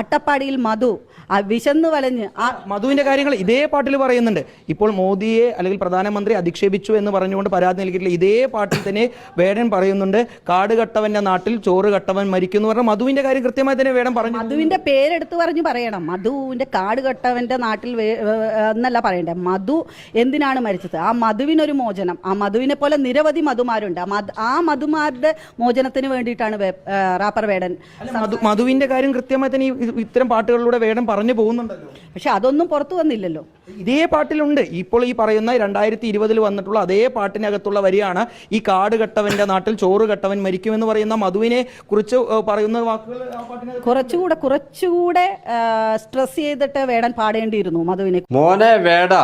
അട്ടപ്പാടിയിൽ മധു ആ വിശന്ന് വലഞ്ഞ് ആ മധുവിന്റെ കാര്യങ്ങൾ ഇതേ പാട്ടിൽ പറയുന്നുണ്ട്. ഇപ്പോൾ മോദിയെ അല്ലെങ്കിൽ പ്രധാനമന്ത്രി അധിക്ഷേപിച്ചു എന്ന് പറഞ്ഞുകൊണ്ട് പരാതി നൽകിയിട്ടില്ല. ഇതേ പാട്ടിൽ തന്നെ വേടൻ പറയുന്നുണ്ട് കാട് കട്ടവന്റെ നാട്ടിൽ ചോറ് കട്ടവൻ മരിക്കും എന്ന് പറഞ്ഞ മധുവിന്റെ കാര്യം കൃത്യമായി തന്നെ വേടൻ പറഞ്ഞു. മധുവിന്റെ പേരെടുത്ത് പറഞ്ഞു പറയണം. മധുവിന്റെ കാട് കട്ടവന്റെ നാട്ടിൽ എന്നല്ല പറയണ്ടേ. മധു എന്തിനാണ് മരിച്ചത്? ആ മധുവിനൊരു മോചനം. ആ മധുവിനെ പോലെ നിരവധി മധുമാരുണ്ട്. ആ മധുമാരുടെ മോചനത്തിന് വേണ്ടിയിട്ടാണ് റാപ്പർ വേടൻ മധുവിന്റെ കാര്യം കൃത്യമായി തന്നെ ഇത്തരം പാട്ടുകളിലൂടെ വേണം പറഞ്ഞു പോകുന്നുണ്ടല്ലോ. പക്ഷെ അതൊന്നും പുറത്തു വന്നില്ലല്ലോ. ഇതേ പാട്ടിലുണ്ട്. ഇപ്പോൾ ഈ പറയുന്ന രണ്ടായിരത്തി ഇരുപതിൽ വന്നിട്ടുള്ള അതേ പാട്ടിനകത്തുള്ള വരിയാണ് ഈ കാട് കെട്ടവന്റെ നാട്ടിൽ ചോറ് കെട്ടവൻ മരിക്കുമെന്ന് പറയുന്ന മധുവിനെ കുറിച്ച് പറയുന്ന വാക്കുകൾ കുറച്ചുകൂടെ കുറച്ചുകൂടെ സ്ട്രെസ് ചെയ്തിട്ട് വേടൻ പാടേണ്ടിയിരുന്നു മധുവിനെ. മോനെ വേട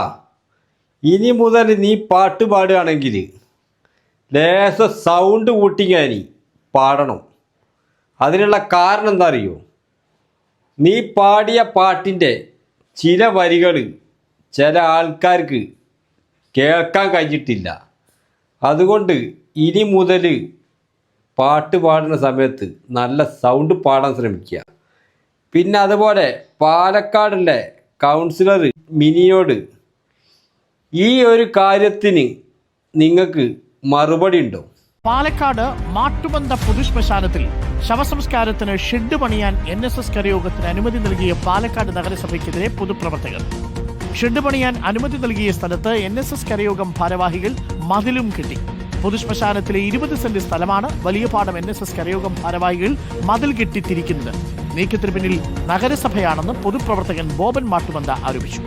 ഇനി മുതൽ നീ പാട്ട് പാടുകയാണെങ്കിൽ ലേശ സൗണ്ട് കൂട്ടിങ്ങാനി പാടണം. അതിനുള്ള കാരണം എന്താ അറിയോ നീ പാടിയ പാട്ടിന്റെ ചില വരികൾ ചില ആൾക്കാർക്ക് കേൾക്കാൻ കഴിഞ്ഞിട്ടില്ല. അതുകൊണ്ട് ഇനി മുതൽ പാട്ട് പാടുന്ന സമയത്ത് നല്ല സൗണ്ട് പാടാൻ ശ്രമിക്കുക. പിന്നെ അതുപോലെ പാലക്കാടിലെ കൗൺസിലർ മിനിയോട് ഈ ഒരു കാര്യത്തിന് നിങ്ങൾക്ക് മറുപടി ഉണ്ടോ? പാലക്കാട് മാട്ടുമന്ത പൊതുശ്മശാനത്തിൽ ശവസംസ്കാരത്തിന് ഷെഡ് പണിയാൻ എൻ എസ് എസ് കരയോഗത്തിന് അനുമതി നൽകിയ പാലക്കാട് നഗരസഭയ്ക്കെതിരെ പൊതുപ്രവർത്തകർ. ഷെഡ് പണിയാൻ അനുമതി നൽകിയ സ്ഥലത്ത് എൻ എസ് എസ് കരയോഗം ഭാരവാഹികൾ മതിലും കെട്ടി. പൊതുശ്മശാനത്തിലെ ഇരുപത് സെന്റ് സ്ഥലമാണ് വലിയ വലിയപാടം എൻ എസ് എസ് കരയോഗം ഭാരവാഹികൾ മതിൽ കെട്ടിത്തിരിക്കുന്നത്. നീക്കത്തിന് പിന്നിൽ നഗരസഭയാണെന്ന് പൊതുപ്രവർത്തകൻ ബോബൻ മാട്ടുമന്ത ആരോപിച്ചു.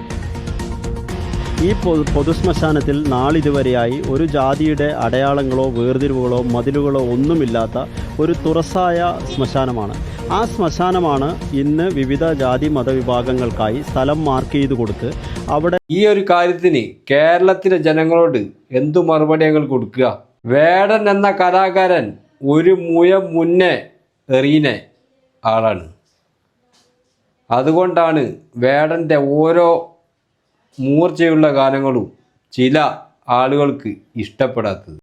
ഈ പൊതു പൊതുശ്മശാനത്തിൽ നാളിതുവരെയായി ഒരു ജാതിയുടെ അടയാളങ്ങളോ വേർതിരിവുകളോ മതിലുകളോ ഒന്നുമില്ലാത്ത ഒരു തുറസായ ശ്മശാനമാണ്. ആ ശ്മശാനമാണ് ഇന്ന് വിവിധ ജാതി മതവിഭാഗങ്ങൾക്കായി സ്ഥലം മാർക്ക് ചെയ്തു കൊടുത്ത് അവിടെ ഈ ഒരു കാര്യത്തിന് കേരളത്തിലെ ജനങ്ങളോട് എന്തു മറുപടി കൊടുക്കുക? വേടൻ എന്ന കലാകാരൻ ഒരു മുയം മുന്നേ എറിയുന്ന ആളാണ്. അതുകൊണ്ടാണ് വേടന്റെ ഓരോ മൂർച്ചയുള്ള ഗാനങ്ങളും ചില ആളുകൾക്ക് ഇഷ്ടപ്പെടാത്തത്.